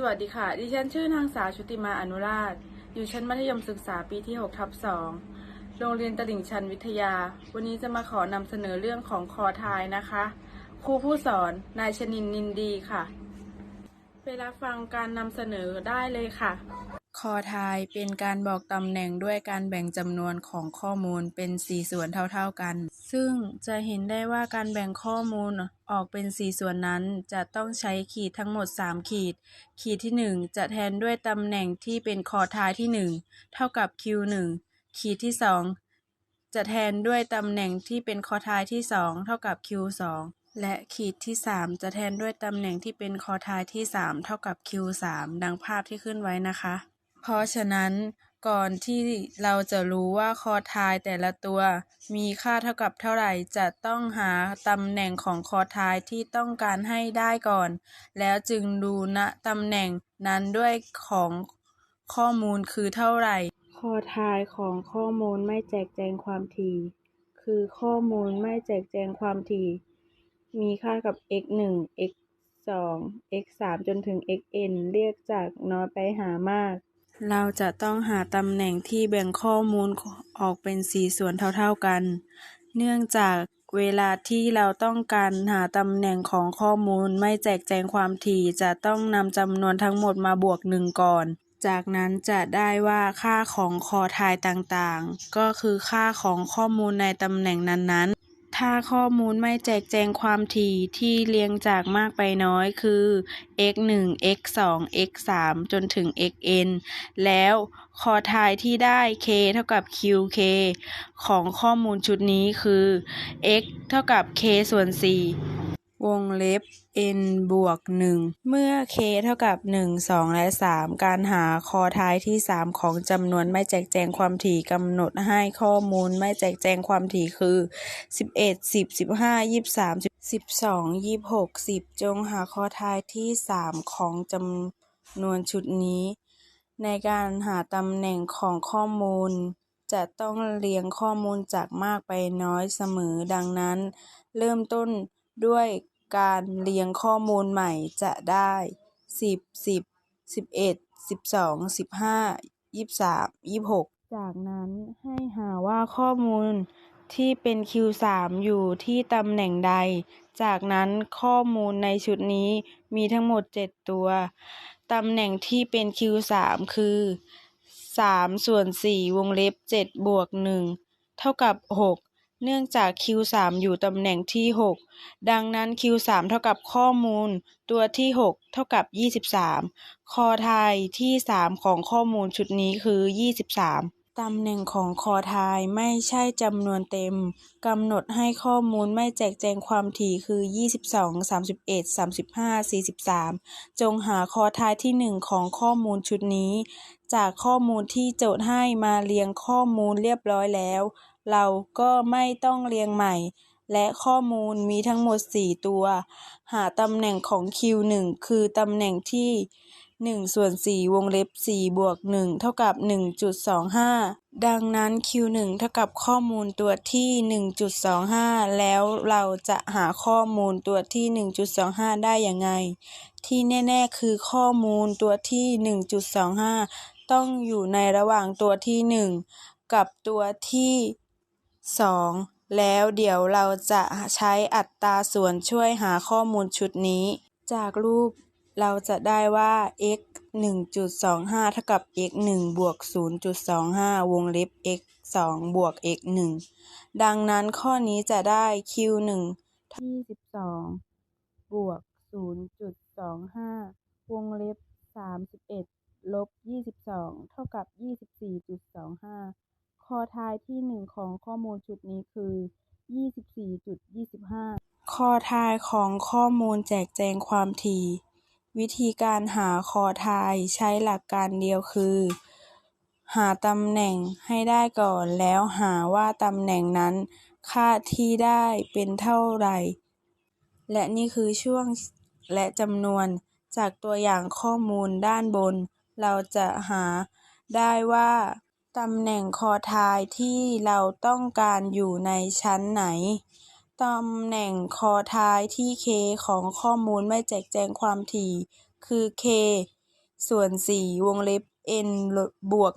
สวัสดีค่ะ ดิฉันชื่อนางสาวชุติมาอนุราช อยู่ชั้นมัธยมศึกษาปีที่6ทับ2โรงเรียนตลิ่งชันวิทยา วันนี้จะมาขอนำเสนอเรื่องของคอทายนะคะ ครูผู้สอน นายชนินนินดีค่ะ ไปรับฟังการนำเสนอได้เลยค่ะ คอทายเป็นการบอกตำแหน่งด้วยการแบ่งจำนวนของข้อมูลเป็น 4 ส่วนเท่าๆกัน ซึ่งจะเห็นได้ว่าการแบ่งข้อมูลออกเป็น 4 ส่วนนั้น จะต้องใช้ขีดทั้งหมด 3 ขีด ขีดที่ 1 จะแทนด้วยตำแหน่งที่เป็นคอทายที่ 1 เท่ากับ Q1 ขีดที่ 2 จะแทนด้วยตำแหน่งที่เป็นคอทายที่ 2 เท่ากับ Q2 และขีดที่ 3 จะแทนด้วยตำแหน่งที่เป็นคอทายที่ 3 เท่ากับ Q3 ดังภาพที่ขึ้นไว้นะคะ เพราะฉะนั้นก่อนที่เราจะรู้ว่าคอทายแต่ละตัวมีค่าเท่ากับเท่าไหร่ จะต้องหาตำแหน่งของคอทายที่ต้องการให้ได้ก่อน แล้วจึงดูณตำแหน่งนั้นด้วยของข้อมูลคือเท่าไหร่ คอทายของข้อมูลไม่แจกแจงความถี่ คือข้อมูลไม่แจกแจงความถี่ มีค่ากับ x 1 x 2 x 3จนถึง xn เรียกจากน้อยไปหามาก เราจะต้องหาตำแหน่งที่แบ่งข้อมูลออกเป็นสี่ส่วนเท่าๆกัน เนื่องจากเวลาที่เราต้องการหาตำแหน่งของข้อมูลไม่แจกแจงความถี่จะต้องนำจำนวนทั้งหมดมาบวกหนึ่งก่อน จากนั้นจะได้ว่าค่าของคอทายต่างๆ ก็คือค่าของข้อมูลในตำแหน่งนั้นๆ ถ้าข้อมูลไม่แจกแจงความถี่ที่เรียงจากมากไปน้อยคือ x 1 x 2 x 3จนถึง xn แล้วคอทายที่ได้ k เท่ากับ qk ของข้อมูลชุดนี้คือ x เท่ากับ k ส่วน 4 วงเล็บ n บวก 1 เมื่อ k เท่ากับ 1 2 และ 3 การหาคอท้ายที่ 3 ของจำนวนไม่แจกแจงความถี่กำหนดให้ข้อมูลไม่แจกแจงความถี่คือ 11 10 15 23 12 26 10 จงหาคอท้ายที่ 3 ของจำนวนชุดนี้ ในการหาตำแหน่งของข้อมูล จะต้องเรียงข้อมูลจากมากไปน้อยเสมอดังนั้น เริ่มต้น ด้วยการเรียงข้อมูลใหม่จะได้10 10 11 12 15 23 26จากนั้นให้หาว่าข้อมูลที่เป็น Q3 อยู่ที่ตำแหน่งใด จากนั้นข้อมูลในชุดนี้มีทั้งหมด 7 ตัว ตำแหน่งที่เป็น Q3 คือ3ส่วน4วงเล็บ7บวก1เท่ากับ6 เนื่องจาก Q3 อยู่ตำแหน่งที่ 6 ดังนั้น Q3 เท่ากับข้อมูลตัวที่ 6 เท่ากับ 23 คอทายที่ 3 ของข้อมูลชุดนี้คือ 23 ตำแหน่งของคอทายไม่ใช่จำนวนเต็ม กำหนดให้ข้อมูลไม่แจกแจงความถี่คือ 22 31 35 43 จงหาคอทายที่ 1 ของข้อมูลชุดนี้ จากข้อมูลที่โจทย์ให้มาเรียงข้อมูลเรียบร้อยแล้ว เราก็ไม่ต้องเรียงใหม่ และข้อมูลมีทั้งหมด 4 ตัว หาตำแหน่งของ Q1 คือตำแหน่งที่1ส่วน4วงเล็บ4บวก1เท่ากับ 1.25 ดังนั้น Q1 เท่ากับข้อมูลตัวที่ 1.25 แล้วเราจะหาข้อมูลตัวที่ 1.25 ได้อย่างไรที่แน่ๆ คือข้อมูลตัวที่ 1.25 ต้องอยู่ในระหว่างตัวที่ 1 กับตัวที่ 2 แล้วเดี๋ยวเราจะใช้อัตราส่วนช่วยหาข้อมูลชุดนี้ จากรูปเราจะได้ว่า x 1.25 เท่ากับ x 1บวก0.25 วงเล็บ x 2บวก x 1ดังนั้นข้อนี้จะได้ q 1ที่12บวก0.25 วงเล็บ 31 ลบ 22 เท่ากับ 24.25 คอทายที่ 1 ของข้อมูลชุดนี้คือ 24.25คอทายของข้อมูลแจกแจงความถี่ วิธีการหาคอทายใช้หลักการเดียวคือ หาตำแหน่งให้ได้ก่อนแล้วหาว่าตำแหน่งนั้น ค่าที่ได้เป็นเท่าไหร่ และนี่คือช่วงและจำนวนจากตัวอย่างข้อมูลด้านบน เราจะหาได้ว่า ตำแหน่งคอทายที่เราต้องการอยู่ในชั้นไหน ตำแหน่งคอทายที่ k ของข้อมูลไม่แจกแจงความถี่ คือ k ส่วน 4 วงเล็บ n บวก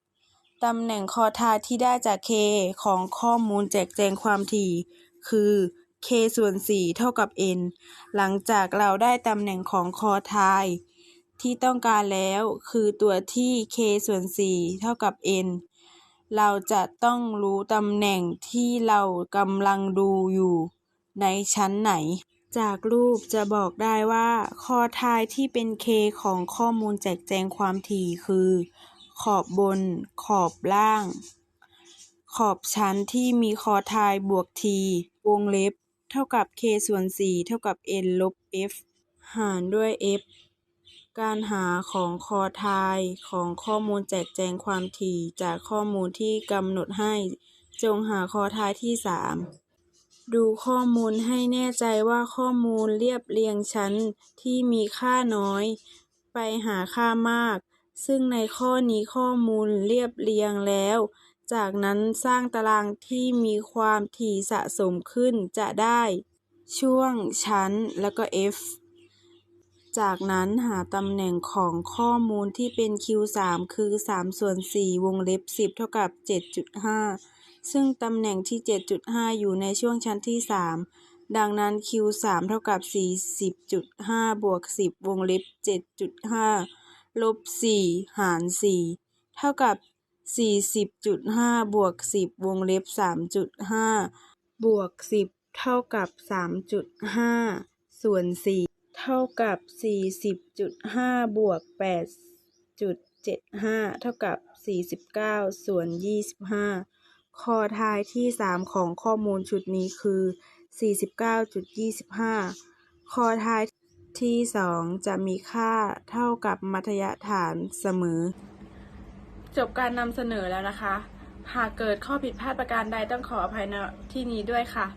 1 ตำแหน่งคอทายที่ได้จาก k ของข้อมูลแจกแจงความถี่ คือ k ส่วน 4 เท่ากับ n หลังจากเราได้ตำแหน่งของคอทาย ที่ต้องการแล้ว คือตัวที่ k ส่วน 4 เท่ากับ n เราจะต้องรู้ตำแหน่งที่เรากำลังดูอยู่ในชั้นไหน จากรูปจะบอกได้ว่าคอทายที่เป็น k ของข้อมูลแจกแจงความถี่คือ ขอบบน ขอบล่าง ขอบชั้นที่มีคอทายบวก t วงเล็บ เท่ากับ k ส่วน 4 เท่ากับ n ลบ f หารด้วย f การหาของคอทายของข้อมูลแจกแจงความถี่จากข้อมูลที่กำหนดให้ จงหาคอทายที่ 3 ดูข้อมูลให้แน่ใจว่าข้อมูลเรียบเรียงชั้นที่มีค่าน้อย ไปหาค่ามาก ซึ่งในข้อนี้ข้อมูลเรียบเรียงแล้ว จากนั้นสร้างตารางที่มีความถี่สะสมขึ้นจะได้ ช่วงชั้นแล้วก็ f จากนั้นหาตำแหน่งของข้อมูลที่เป็น q3 คือ 3 ส่วน 4 วงเล็บ 10 เท่ากับ 7.5 ซึ่งตำแหน่งที่ 7.5 อยู่ในช่วงชั้นที่ 3 ดังนั้น q3 เท่ากับ 40.5 บวก 10 วงเล็บ 7.5 ลบ 4 หาร 4 เท่ากับ 40.5 บวก 10 วงเล็บ 3.5 บวก 10 เท่ากับ 3.5 ส่วน 4 เท่ากับ 40.5 บวก 8.75 เท่ากับ 49 ส่วน 25คอท้ายที่ 3 ของข้อมูลชุดนี้คือ 49.25คอท้ายที่ 2 จะมีค่าเท่ากับมัธยฐานเสมอ จบการนำเสนอแล้วนะคะ หากเกิดข้อผิดพลาดประการใดต้องขออภัยณที่นี้ด้วยค่ะ